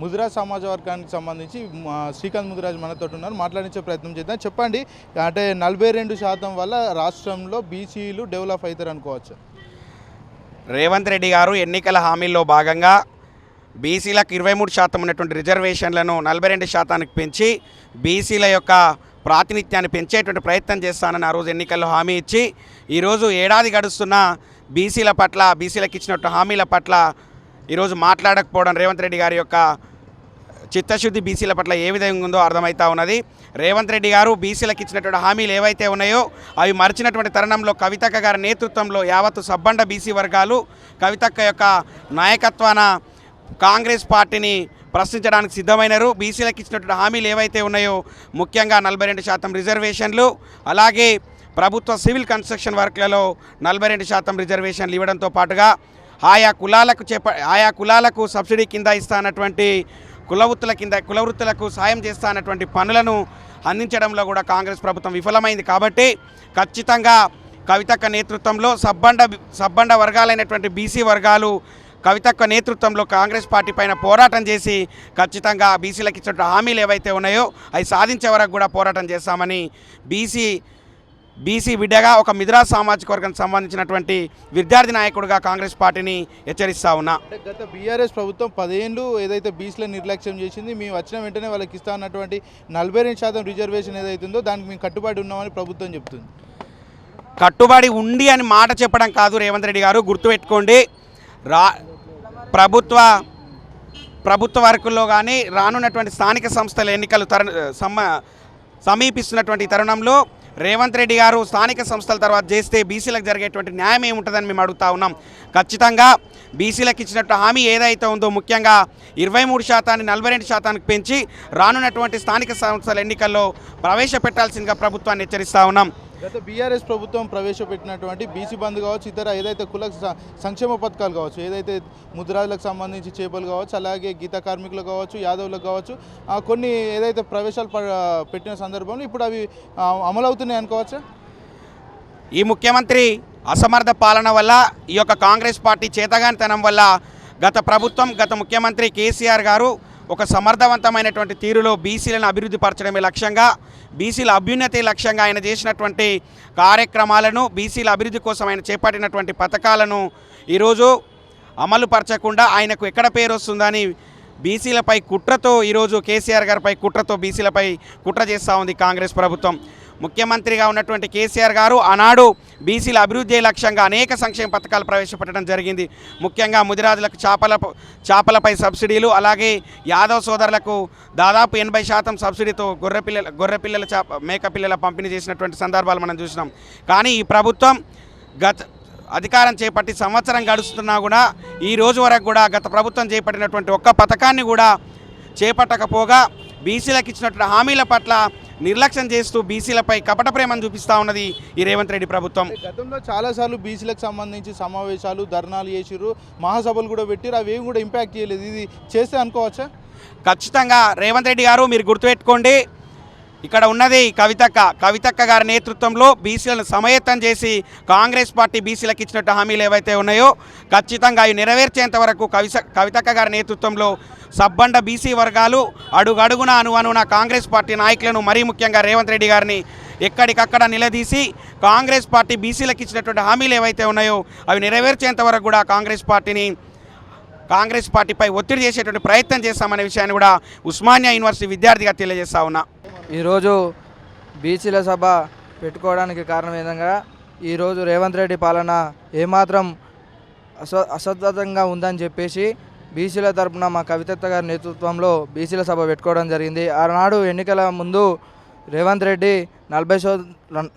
ముదిరాజ్ సమాజ వర్గానికి సంబంధించి శ్రీకాంత్ ముదిరాజ్ మనతో ఉన్నారు. మాట్లాడించే ప్రయత్నం చేద్దాం. చెప్పండి అంటే నలభై రెండు శాతం వల్ల రాష్ట్రంలో బీసీలు డెవలప్ అవుతారు అనుకోవచ్చు. రేవంత్ రెడ్డి గారు ఎన్నికల హామీల్లో భాగంగా బీసీలకు ఇరవై మూడు శాతం ఉన్నటువంటి రిజర్వేషన్లను నలభై రెండు శాతానికి పెంచి బీసీల యొక్క ప్రాతినిధ్యాన్ని పెంచేటువంటి ప్రయత్నం చేస్తానని ఆ రోజు ఎన్నికల్లో హామీ ఇచ్చి ఈరోజు ఏడాది గడుస్తున్న బీసీల పట్ల బీసీలకు ఇచ్చినట్టు హామీల పట్ల ఈరోజు మాట్లాడకపోవడం రేవంత్ రెడ్డి గారి యొక్క చిత్తశుద్ధి బీసీల పట్ల ఏ విధంగా ఉందో అర్థమవుతా ఉన్నది. రేవంత్ రెడ్డి గారు బీసీలకు ఇచ్చినటువంటి హామీలు ఏవైతే ఉన్నాయో అవి మరిచినటువంటి తరుణంలో కవితక్క గారి నేతృత్వంలో యావత్తు సబ్బండ బీసీ వర్గాలు కవితక్క యొక్క నాయకత్వాన కాంగ్రెస్ పార్టీని ప్రశ్నించడానికి సిద్ధమైనరు. బీసీలకు ఇచ్చినటువంటి హామీలు ఏవైతే ఉన్నాయో ముఖ్యంగా నలభై రెండు శాతం రిజర్వేషన్లు అలాగే ప్రభుత్వ సివిల్ కన్స్ట్రక్షన్ వర్క్లలో నలభై రెండు శాతం రిజర్వేషన్లు ఇవ్వడంతో పాటుగా ఆయా కులాలకు చేప ఆయా కులాలకు సబ్సిడీ కింద ఇస్తానటువంటి కులవృత్తుల కింద కులవృత్తులకు సాయం చేస్తానటువంటి పనులను అందించడంలో కూడా కాంగ్రెస్ ప్రభుత్వం విఫలమైంది కాబట్టి ఖచ్చితంగా కవితక్క నేతృత్వంలో సబ్బండ సబ్బండ వర్గాలైనటువంటి బీసీ వర్గాలు కవితక్క నేతృత్వంలో కాంగ్రెస్ పార్టీ పైన పోరాటం చేసి ఖచ్చితంగా బీసీలకు ఇచ్చిన హామీలు ఏవైతే ఉన్నాయో అవి సాధించే వరకు కూడా పోరాటం చేస్తామని బీసీ బీసీ బిడ్డగా ఒక మిథురా సామాజిక వర్గానికి సంబంధించినటువంటి విద్యార్థి నాయకుడిగా కాంగ్రెస్ పార్టీని హెచ్చరిస్తా ఉన్నా. గత బీఆర్ఎస్ ప్రభుత్వం పదేళ్ళు ఏదైతే బీసీలను నిర్లక్ష్యం చేసింది మేము వచ్చిన వెంటనే వాళ్ళకి ఇస్తా అన్నటువంటి నలభై రెండు శాతం రిజర్వేషన్ ఏదైతే ఉందో దానికి మేము కట్టుబడి ఉన్నామని ప్రభుత్వం చెప్తుంది. కట్టుబడి ఉండి అని మాట చెప్పడం కాదు రేవంత్ రెడ్డి గారు. గుర్తుపెట్టుకోండి రా ప్రభుత్వ ప్రభుత్వ వర్కుల్లో కానీ రానున్నటువంటి స్థానిక సంస్థల ఎన్నికలు తర సమ సమీపిస్తున్నటువంటి తరుణంలో రేవంత్ రెడ్డి గారు స్థానిక సంస్థల తర్వాత చేస్తే బీసీలకు జరిగేటువంటి న్యాయం ఏముంటుందని మేము అడుగుతా ఉన్నాం. ఖచ్చితంగా బీసీలకు ఇచ్చినట్టు హామీ ఏదైతే ఉందో ముఖ్యంగా ఇరవై మూడు శాతాన్ని నలభై రెండు శాతానికి పెంచి రానున్నటువంటి స్థానిక సంస్థల ఎన్నికల్లో ప్రవేశపెట్టాల్సిందిగా ప్రభుత్వాన్ని హెచ్చరిస్తా ఉన్నాం. గత బీఆర్ఎస్ ప్రభుత్వం ప్రవేశపెట్టినటువంటి బీసీ బంద్ కావచ్చు ఇతర ఏదైతే కుల సంక్షేమ పథకాలు కావచ్చు ఏదైతే ముద్రాలకు సంబంధించి చేపలు కావచ్చు అలాగే గీత కార్మికులు కావచ్చు యాదవులకు కావచ్చు కొన్ని ఏదైతే ప్రవేశాలు ప- పెట్టిన సందర్భంలో ఇప్పుడు అవి అమలవుతున్నాయి అనుకోవచ్చా? ఈ ముఖ్యమంత్రి అసమర్థ పాలన వల్ల ఈ యొక్క కాంగ్రెస్ పార్టీ చేతగానితనం వల్ల గత ప్రభుత్వం గత ముఖ్యమంత్రి కేసీఆర్ గారు ఒక సమర్థవంతమైనటువంటి తీరులో బీసీలను అభివృద్ధి పరచడమే లక్ష్యంగా బీసీల అభ్యున్నతి లక్ష్యంగా ఆయన చేసినటువంటి కార్యక్రమాలను బీసీల అభివృద్ధి కోసం ఆయన చేపట్టినటువంటి పథకాలను ఈరోజు అమలు పరచకుండా ఆయనకు ఎక్కడ పేరు వస్తుందని బీసీలపై కుట్రతో ఈరోజు కేసీఆర్ గారిపై కుట్రతో బీసీలపై కుట్ర చేస్తూ ఉంది కాంగ్రెస్ ప్రభుత్వం. ముఖ్యమంత్రిగా ఉన్నటువంటి కేసీఆర్ గారు ఆనాడు బీసీల అభివృద్ధి లక్ష్యంగా అనేక సంక్షేమ పథకాలు ప్రవేశపెట్టడం జరిగింది. ముఖ్యంగా ముదిరాజులకు చేపల చేపలపై సబ్సిడీలు అలాగే యాదవ్ సోదరులకు దాదాపు ఎనభై శాతం సబ్సిడీతో గొర్రె పిల్లల గొర్రె పిల్లల చేప మేక పిల్లల పంపిణీ చేసినటువంటి సందర్భాలు మనం చూసినాం. కానీ ఈ ప్రభుత్వం గత అధికారం చేపట్టి సంవత్సరం గడుస్తున్నా కూడా ఈ రోజు వరకు కూడా గత ప్రభుత్వం చేపట్టినటువంటి ఒక్క పథకాన్ని కూడా చేపట్టకపోగా బీసీలకు ఇచ్చినటువంటి హామీల పట్ల నిర్లక్ష్యం చేస్తూ బీసీలపై కపట ప్రేమను చూపిస్తూ ఉన్నది ఈ రేవంత్ రెడ్డి ప్రభుత్వం. గతంలో చాలాసార్లు బీసీలకు సంబంధించి సమావేశాలు ధర్నాలు చేసిర్రు. మహాసభలు కూడా పెట్టిర్రు. అవి కూడా ఇంపాక్ట్ చేయలేదు. ఇది చేస్తే అనుకోవచ్చా? ఖచ్చితంగా రేవంత్ రెడ్డి గారు మీరు గుర్తుపెట్టుకోండి. ఇక్కడ ఉన్నది కవితక్క. కవితక్క గారి నేతృత్వంలో బీసీలను సమయత్తం చేసి కాంగ్రెస్ పార్టీ బీసీలకు ఇచ్చినట్టు హామీలు ఏవైతే ఉన్నాయో ఖచ్చితంగా అవి నెరవేర్చేంత వరకు కవిస కవితక్క గారి నేతృత్వంలో సబ్బండ బీసీ వర్గాలు అడుగడుగున అనువనున కాంగ్రెస్ పార్టీ నాయకులను మరీ ముఖ్యంగా రేవంత్ రెడ్డి గారిని ఎక్కడికక్కడ నిలదీసి కాంగ్రెస్ పార్టీ బీసీలకు ఇచ్చినటువంటి హామీలు ఏవైతే ఉన్నాయో అవి నెరవేర్చేంత వరకు కూడా కాంగ్రెస్ పార్టీని కాంగ్రెస్ పార్టీపై ఒత్తిడి చేసేటువంటి ప్రయత్నం చేస్తామనే విషయాన్ని కూడా ఉస్మానియా యూనివర్సిటీ విద్యార్థిగా తెలియజేస్తా ఉన్నా. ఈరోజు బీసీల సభ పెట్టుకోవడానికి కారణం ఏంటంగా ఈరోజు రేవంత్ రెడ్డి పాలన ఏమాత్రం అస అసద్ధంగా ఉందని చెప్పేసి బీసీల తరపున మా కవితత్త గారి నేతృత్వంలో బీసీల సభ పెట్టుకోవడం జరిగింది. ఆనాడు ఎన్నికల ముందు రేవంత్ రెడ్డి నలభై శో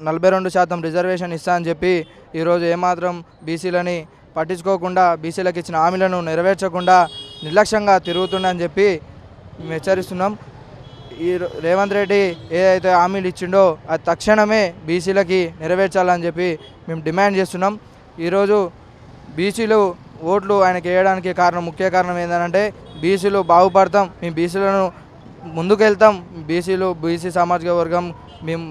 నలభై రెండు శాతం రిజర్వేషన్ ఇస్తా అని చెప్పి ఈరోజు ఏమాత్రం బీసీలని పట్టించుకోకుండా బీసీలకు ఇచ్చిన హామీలను నెరవేర్చకుండా నిర్లక్ష్యంగా తిరుగుతుండని చెప్పి మేము హెచ్చరిస్తున్నాం. ఈ రేవంత్ రెడ్డి ఏదైతే హామీలు ఇచ్చిండో అది తక్షణమే బీసీలకి నెరవేర్చాలని చెప్పి మేము డిమాండ్ చేస్తున్నాం. ఈరోజు బీసీలు ఓట్లు ఆయనకి వేయడానికి కారణం ముఖ్య కారణం ఏంటంటే బీసీలు బాగుపడతాం మేము బీసీలను ముందుకెళ్తాం బీసీలు బీసీ సామాజిక వర్గం మేము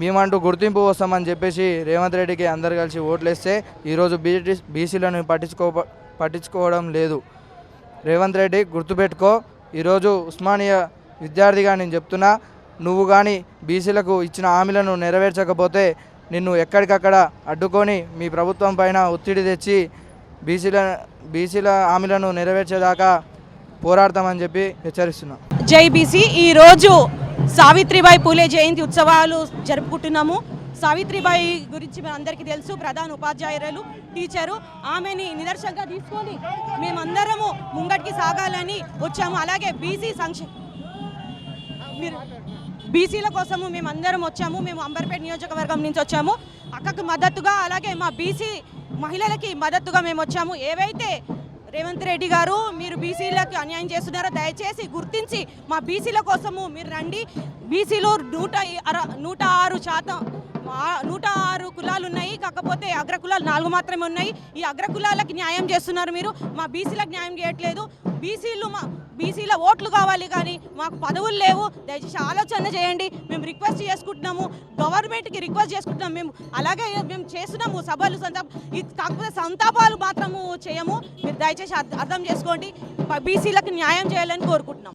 మేమంటూ గుర్తింపు వస్తామని చెప్పేసి రేవంత్ రెడ్డికి అందరు కలిసి ఓట్లు వేస్తే ఈరోజు బీటీ బీసీలను పట్టించుకో పట్టించుకోవడం లేదు. రేవంత్ రెడ్డి గుర్తుపెట్టుకో ఈరోజు ఉస్మానియా విద్యార్థిగా నేను చెప్తున్నా నువ్వు కానీ బీసీలకు ఇచ్చిన హామీలను నెరవేర్చకపోతే నిన్ను ఎక్కడికక్కడ అడ్డుకొని మీ ప్రభుత్వం పైన ఒత్తిడి తెచ్చి బీసీల బీసీల హామీలను నెరవేర్చేదాకా పోరాడతామని చెప్పి హెచ్చరిస్తున్నాం. జై బీసీ. ఈరోజు సావిత్రిబాయి పూలే జయంతి ఉత్సవాలు జరుపుకుంటున్నాము. సావిత్రిబాయి గురించి మన అందరికీ తెలుసు ప్రధాన ఉపాధ్యాయురాలు టీచరు. ఆమెని నిదర్శనంగా తీసుకొని మేమందరము ముంగటికి సాగాలని వచ్చాము. అలాగే బీసీ సంక్షేమ మీరు బీసీల కోసము మేము అందరం వచ్చాము. మేము అంబర్పేట నియోజకవర్గం నుంచి వచ్చాము. అక్కకు మద్దతుగా అలాగే మా బీసీ మహిళలకి మద్దతుగా మేము వచ్చాము. ఏవైతే రేవంత్ రెడ్డి గారు మీరు బీసీలకు అన్యాయం చేస్తున్నారో దయచేసి గుర్తించి మా బీసీల కోసము మీరు రండి. బీసీలో నూట అర- నూట ఆరు శాతం నూట ఆరు కులాలు ఉన్నాయి. కాకపోతే అగ్ర కులాలు నాలుగు మాత్రమే ఉన్నాయి. ఈ అగ్ర కులాలకు న్యాయం చేస్తున్నారు మీరు. మా బీసీలకు న్యాయం చేయట్లేదు. బీసీలు మా బీసీల ఓట్లు కావాలి కానీ మాకు పదవులు లేవు. దయచేసి ఆలోచన చేయండి. మేము రిక్వెస్ట్ చేసుకుంటున్నాము. గవర్నమెంట్కి రిక్వెస్ట్ చేసుకుంటున్నాము. మేము అలాగే మేము చేస్తున్నాము సభలు సంతాప ఇది కాకపోతే సంతాపాలు మాత్రము చేయము. మీరు దయచేసి అర్థ- అర్థం చేసుకోండి. బీసీలకు న్యాయం చేయాలని కోరుకుంటున్నాం.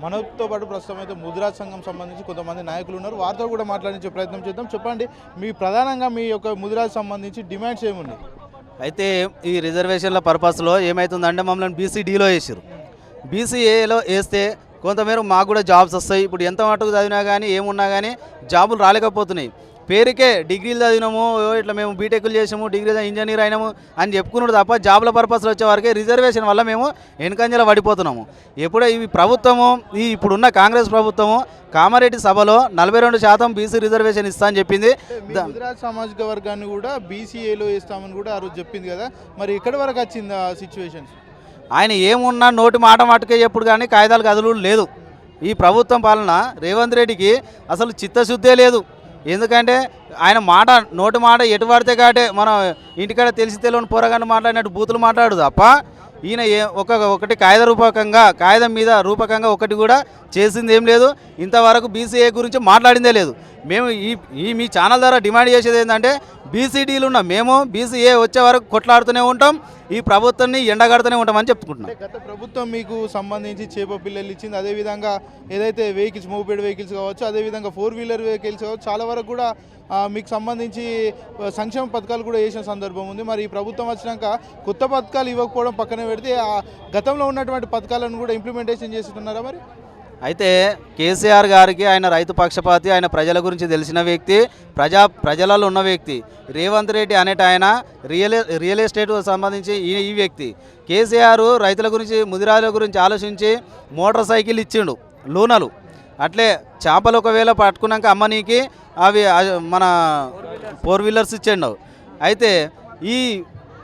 మనతో పాటు ప్రస్తుతం అయితే ముద్రా సంఘం సంబంధించి కొంతమంది నాయకులు ఉన్నారు. వారితో కూడా మాట్లాడించే ప్రయత్నం చేద్దాం. చెప్పండి మీ ప్రధానంగా మీ యొక్క ముద్రాకు సంబంధించి డిమాండ్స్ ఏమున్నాయి? అయితే ఈ రిజర్వేషన్ల పర్పస్లో ఏమవుతుందంటే మమ్మల్ని బీసీడీలో వేసారు బీసీఏలో వేస్తే కొంతమేర మాకు కూడా జాబ్స్ వస్తాయి. ఇప్పుడు ఎంత మటుకు చదివినా కానీ ఏమున్నా కానీ జాబులు రాలేకపోతున్నాయి. పేరుకే డిగ్రీలు చదివినాము ఇట్లా మేము బీటెక్లు చేసాము డిగ్రీ ఇంజనీర్ అయినాము అని చెప్పుకున్నాడు తప్ప జాబుల పర్పస్లో వచ్చే వరకే రిజర్వేషన్ వల్ల మేము వెనుకంజల పడిపోతున్నాము. ఎప్పుడో ఈ ప్రభుత్వము ఈ ఇప్పుడున్న కాంగ్రెస్ ప్రభుత్వము కామారెడ్డి సభలో నలభై రెండు శాతం బీసీ రిజర్వేషన్ ఇస్తా అని చెప్పింది. సామాజిక వర్గాన్ని కూడా బీసీఏలో వేస్తామని కూడా ఆ రోజు చెప్పింది కదా. మరి ఎక్కడి వరకు వచ్చింది ఆ సిచ్యువేషన్స్ ఆయన ఏమున్నా నోటి మాట మాటకే ఎప్పుడు కానీ కాగితాలు కదులు లేదు. ఈ ప్రభుత్వం పాలన రేవంత్ రెడ్డికి అసలు చిత్తశుద్ధే లేదు. ఎందుకంటే ఆయన మాట నోటి మాట ఎటు పడితే కాటే మనం ఇంటికాడ తెలిసి తెలియని పోరగాన్ని మాట్లాడినట్టు బూతులు మాట్లాడు తప్ప ఈయన ఏ ఒక ఒకటి కాగిత రూపకంగా కాగితం మీద రూపకంగా ఒకటి కూడా చేసింది ఏం లేదు. ఇంతవరకు బీసీఏ గురించి మాట్లాడిందే లేదు. మేము ఈ ఈ మీ ఛానల్ ద్వారా డిమాండ్ చేసేది ఏంటంటే బీసీడీలు ఉన్న మేము బీసీఏ వచ్చే వరకు కొట్లాడుతూనే ఉంటాం. ఈ ప్రభుత్వాన్ని ఎండగడుతూనే ఉంటామని చెప్పుకుంటున్నాం. గత ప్రభుత్వం మీకు సంబంధించి చేప పిల్లలు ఇచ్చింది. అదేవిధంగా ఏదైతే వెహికల్స్ మూవ్పేడ్ వెహికల్స్ కావచ్చు అదేవిధంగా ఫోర్ వీలర్ వెహికల్స్ కావచ్చు చాలా వరకు కూడా మీకు సంబంధించి సంక్షేమ పథకాలు కూడా వేసిన సందర్భం ఉంది. మరి ఈ ప్రభుత్వం వచ్చినాక కొత్త పథకాలు ఇవ్వకపోవడం పక్కన పెడితే ఆ గతంలో ఉన్నటువంటి పథకాలను కూడా ఇంప్లిమెంటేషన్ చేస్తున్నారా మరి? అయితే కేసీఆర్ గారికి ఆయన రైతు పక్షపాతి ఆయన ప్రజల గురించి తెలిసిన వ్యక్తి ప్రజా ప్రజలలో ఉన్న వ్యక్తి రేవంత్ రెడ్డి అనేట ఆయన రియల్ రియల్ ఎస్టేట్ సంబంధించి ఈ ఈ వ్యక్తి. కేసీఆర్ రైతుల గురించి ముదిరాజుల గురించి ఆలోచించి మోటార్ సైకిల్ ఇచ్చిండు లూనలు. అట్లే చేపలు ఒకవేళ పట్టుకున్నాక అమ్మనీకి అవి మన ఫోర్ వీలర్స్ ఇచ్చిండు. అయితే ఈ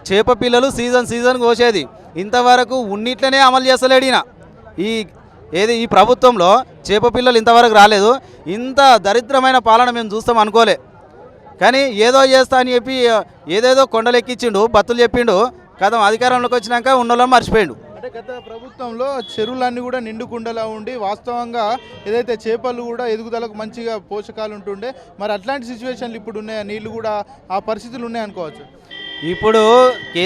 చేప పిల్లలు సీజన్ సీజన్ కోసేది. ఇంతవరకు ఉన్నిట్లనే అమలు చేస్తలేడు ఈయన. ఈ ఏది ఈ ప్రభుత్వంలో చేప పిల్లలు ఇంతవరకు రాలేదు. ఇంత దరిద్రమైన పాలన మేము చూస్తాం అనుకోలే. కానీ ఏదో చేస్తా అని చెప్పి ఏదేదో కొండలు ఎక్కించిండు బతులు చెప్పిండు కథం అధికారంలోకి వచ్చినాక ఉన్నోళ్ళని మర్చిపోయిండు. అంటే గత ప్రభుత్వంలో చెరువులన్నీ కూడా నిండుకుండలా ఉండి వాస్తవంగా ఏదైతే చేపలు కూడా ఎదుగుదలకు మంచిగా పోషకాలు ఉంటుండే మరి అట్లాంటి సిచ్యువేషన్లు ఇప్పుడు ఉన్నాయా? నీళ్ళు కూడా ఆ పరిస్థితులు ఉన్నాయనుకోవచ్చు. ఇప్పుడు కే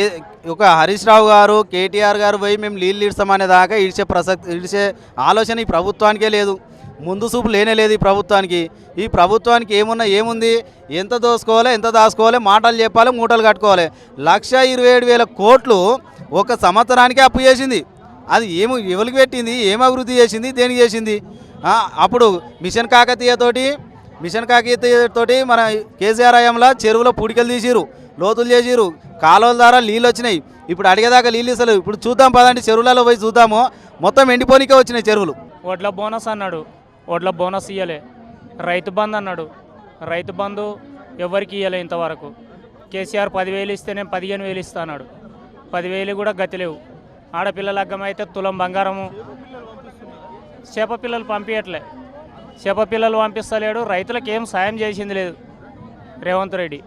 ఒక హరీష్ రావు గారు కేటీఆర్ గారు పోయి మేము నీళ్ళు ఇస్తామనే దాకా ఇడిచే ప్రసక్తి ఇడిచే ఆలోచన ఈ ప్రభుత్వానికే లేదు. ముందు చూపు లేనే లేదు ఈ ప్రభుత్వానికి. ఈ ప్రభుత్వానికి ఏమున్నా ఏముంది? ఎంత దోసుకోవాలి ఎంత దాచుకోవాలి మాటలు చెప్పాలి మూటలు కట్టుకోవాలి. లక్ష ఇరవై ఏడు వేల కోట్లు ఒక సంవత్సరానికి అప్పు చేసింది. అది ఏమి ఎవరికి పెట్టింది? ఏం అభివృద్ధి చేసింది? దేనికి చేసింది? అప్పుడు మిషన్ కాకతీయతోటి మిషన్ కాకతీయతోటి మన కేసీఆర్ హయాంలో చెరువులో పూడికలు తీసిరు లోతులు చేసిరు కాలువల ద్వారా నీళ్ళు వచ్చినాయి. ఇప్పుడు అడిగేదాకా నీళ్ళు ఇస్తలేవు. ఇప్పుడు చూద్దాం పదండి చెరువులలో పోయి చూద్దాము. మొత్తం ఎండిపోనికే వచ్చినాయి చెరువులు. ఒడ్ల బోనస్ అన్నాడు. ఒడ్ల బోనస్ ఇయ్యలే. రైతు బంధు అన్నాడు. రైతు బంధు ఎవరికి ఇయ్యలే ఇంతవరకు? కేసీఆర్ పదివేలు ఇస్తేనే పదిహేను వేలు ఇస్తా అన్నాడు. పదివేలు కూడా గతి లేవు. ఆడపిల్లల అగ్గమైతే తులం బంగారము. చేప పిల్లలు పంపించట్లే చేప పిల్లలు పంపిస్తలేడు. రైతులకు ఏం సాయం చేసింది లేదు. రేవంత్ రెడ్డి.